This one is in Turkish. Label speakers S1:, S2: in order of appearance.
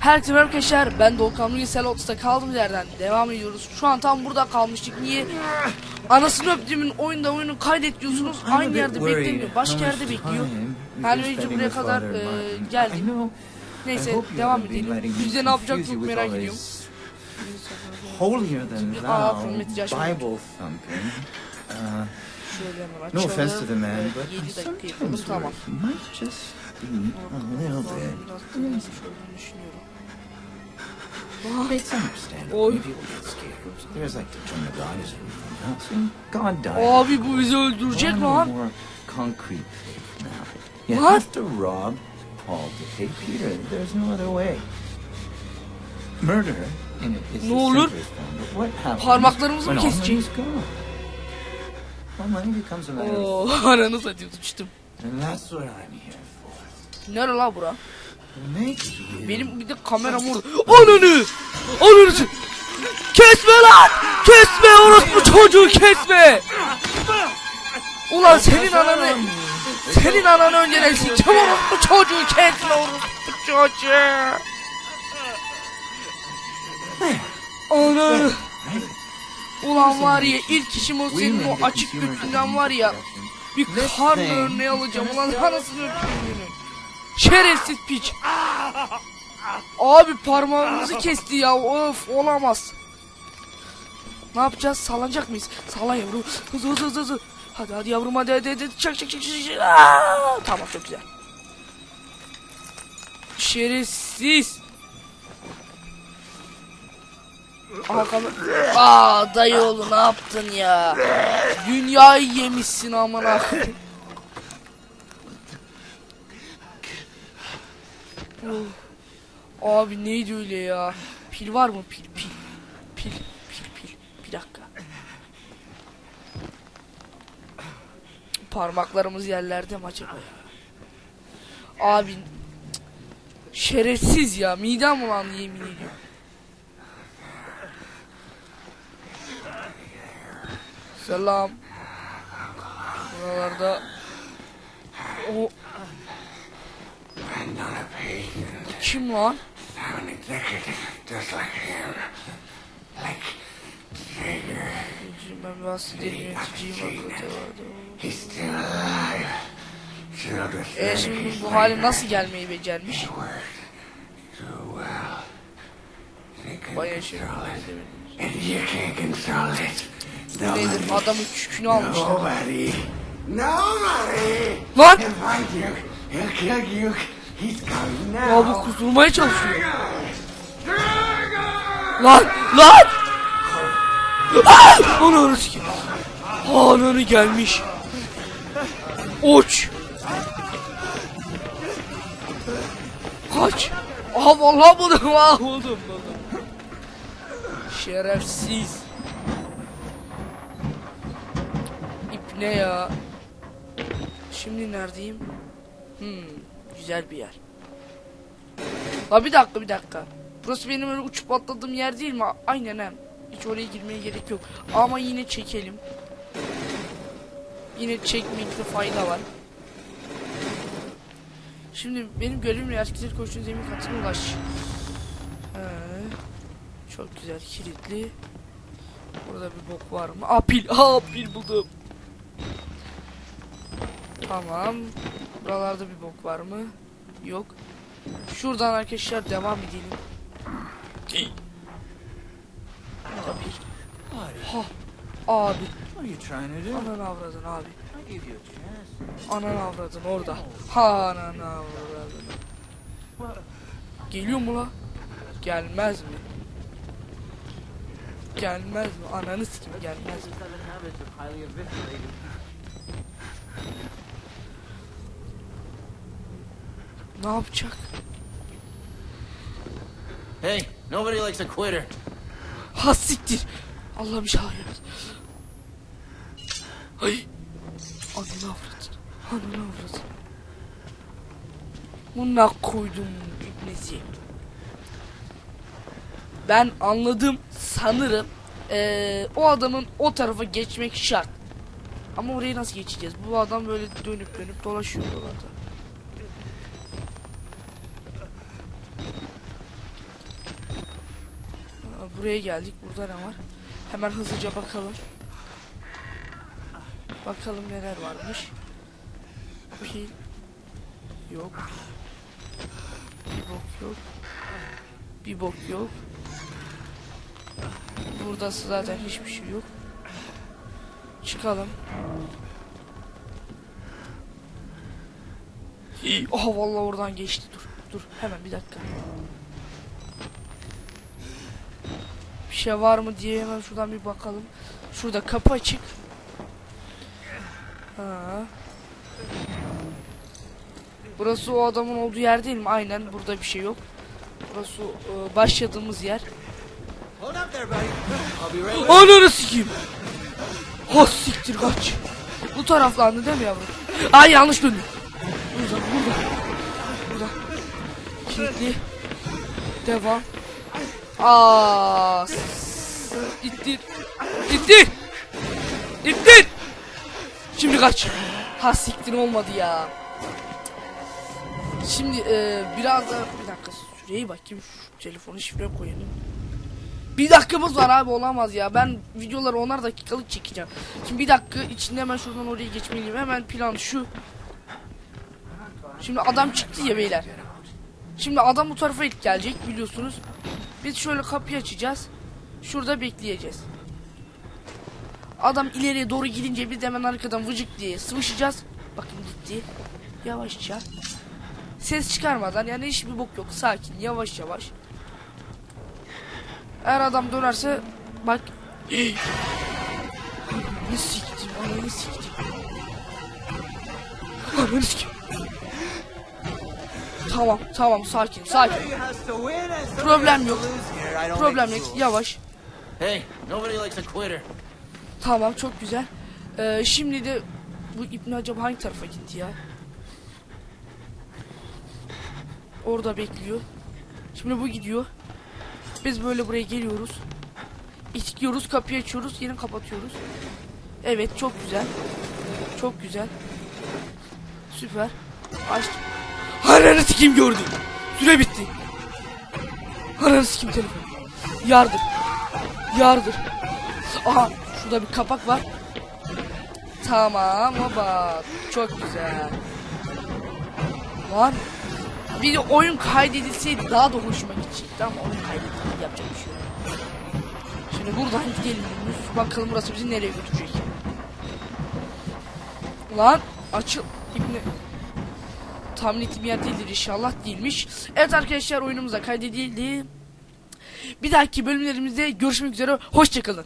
S1: Herkese merhaba arkadaşlar. Ben Doğukan Bugün Selots'ta kaldığımız yerden devam ediyoruz. Şu an tam burada kalmıştık. Niye? Anasını öptüğümün oyunda oyunu kaydet diyorsunuz. Aynı yerde beklemiyor. Başka yerde bekliyor. Ben önce buraya kadar e, geldim. Neyse devam edelim. Bizde ne yapacak çok merak ediyorum.
S2: Holier than thou, Bible thumping. Uh, no offense to the man, but
S1: 7 dakika
S2: sometimes
S1: yapalım tamam.
S2: words might just be a little bit. It's understandable.
S1: Oy.
S2: People get scared. There's like turn to God as everything else, and God died.
S1: Abi bu bizi öldürecek lan.
S2: more concrete faith now. You
S1: What?
S2: have to rob Paul to take Peter. There's no other way. Murder in it is
S1: Ne
S2: the
S1: olur? Parmaklarımızı mı
S2: of
S1: Oo, ananı satayım sıçtım.
S2: And that's what I'm here for.
S1: Nere la bura?
S2: You
S1: Benim bir de kameram orada. Ananı! Ananı! Kesme lan! Kesme orospu çocuğu kesme! Ulan senin ananı... Senin ananı önceden sikeceğim orospu çocuğu kesme orospu çocuğu! Ananı! Ulan var ya ilk işim o senin o açık götünden var ya bir karnı örneği alacağım ulan anasını öpüyorum Şerefsiz piç. Abi parmağımızı kesti ya. Of olamaz. Ne yapacağız? Sallanacak mıyız? Sallan yavrum. Hızlı hızlı hızlı, hızlı. Hadi hadi yavrum hadi hadi hadi. Çak çak çak çak. Aa, tamam çok güzel. Şerefsiz. Aha kamer... Aa dayıoğlu ne yaptın ya? Dünyayı yemişsin amına. Abi neydi öyle ya? Pil var mı? Pil pil. Pil pil pil. Bir dakika. Parmaklarımız yerlerde mi acaba ya? Abi şerefsiz ya. Midem ulan yemin ediyorum. Selam. Buralarda o kim lan?
S3: I'm an executive, just like him. Like Jaeger.
S1: Ben bahsedeyim yöneticiyim E şimdi bu hale nasıl gelmeyi becermiş? Bayağı şey.
S3: Nobody.
S1: adamın kükünü almışlar. Lan!
S3: He'll find you. He'll kill you. He's coming now.
S1: Ya bu kurtulmaya çalışıyor. Lan! Lan! Ah! Ananı sikeyim. Ananı gelmiş. Uç! Kaç! Aha vallahi buldum ah buldum buldum. Şerefsiz. İp ne ya? Şimdi neredeyim? Hmm, güzel bir yer. La bir dakika bir dakika. Burası benim öyle uçup atladığım yer değil mi? Aynen hem. Hiç oraya girmeye gerek yok. Ama yine çekelim. Yine çekmekte fayda var. Şimdi benim görevim erkekler koştuğun zemin katına ulaş. He. Çok güzel kilitli. Burada bir bok var mı? Aa pil. Aa pil buldum. Tamam. Buralarda bir bok var mı? Yok. Şuradan arkadaşlar devam edelim. Ha. Abi. Ananı avradın abi.
S2: I gave you a chance.
S1: Ananı avradın orada. Ha ananı avradın. Geliyor mu la? Gelmez mi? Gelmez mi? Ananı sikim gelmez mi? Ne yapacak?
S2: Hey, nobody likes a quitter.
S1: Ha siktir. Allah'ım inşallah yarabbim. Ay. Ananı avradın. Ananı avradın. Buna koydum ibnesi. Ben anladım sanırım. Eee o adamın o tarafa geçmek şart. Ama orayı nasıl geçeceğiz? Bu adam böyle dönüp dönüp dolaşıyor oralarda. Buraya geldik. Burada ne var? Hemen hızlıca bakalım. Bakalım neler varmış. Pil yok. Bir bok yok. Bir bok yok. Burada zaten hiçbir şey yok. Çıkalım. İyi. Aha vallahi oradan geçti. Dur. Dur. Hemen bir dakika. Bir şey var mı diye hemen şuradan bir bakalım. Şurada kapı açık. Ha. Burası o adamın olduğu yer değil mi? Aynen burada bir şey yok. Burası e, başladığımız yer. Ananı sikeyim. Ha siktir kaç. Bu taraflandı değil mi yavrum? Ay yanlış döndüm. Burada burada. Burada. Kilitli. Devam. Aa. İttir. İttir. İttir. Şimdi kaç. Ha siktir olmadı ya. Şimdi e, biraz da bir dakika süreyi bakayım şu telefonu şifre koyalım. Bir dakikamız var abi olamaz ya. Ben videoları onar dakikalık çekeceğim. Şimdi bir dakika içinde hemen şuradan oraya geçmeliyim. Hemen plan şu. Şimdi adam çıktı ya beyler. Şimdi adam bu tarafa ilk gelecek biliyorsunuz. Biz şöyle kapıyı açacağız. Şurada bekleyeceğiz. Adam ileriye doğru gidince biz de hemen arkadan vıcık diye sıvışacağız. Bakın gitti. Yavaşça. Ses çıkarmadan yani hiçbir bok yok. Sakin yavaş yavaş. Eğer adam dönerse bak. ne siktim ananı siktim. Ananı siktim. Tamam tamam sakin sakin. Problem yok. Problem yok yavaş.
S4: Hey, nobody likes a quitter.
S1: Tamam çok güzel. Ee, şimdi de bu ipne acaba hangi tarafa gitti ya? Orada bekliyor. Şimdi bu gidiyor. Biz böyle buraya geliyoruz. İtiyoruz, kapıyı açıyoruz, yine kapatıyoruz. Evet, çok güzel. Çok güzel. Süper. Açtım. Ananı sikim gördüm. Süre bitti. Ananı sikim telefon. Yardır. Yardır. Aha şurada bir kapak var. Tamam baba. Çok güzel. Lan. Bir de oyun kaydedilseydi daha da hoşuma gidecekti ama oyun kaydedildi yapacak bir şey yok. Şimdi buradan gidelim. Bakalım burası bizi nereye götürecek. Lan açıl. İbni. Tahmin ettiğim yer değildir inşallah değilmiş. Evet arkadaşlar oyunumuza kaydedildi. Bir dahaki bölümlerimizde görüşmek üzere. Hoşçakalın.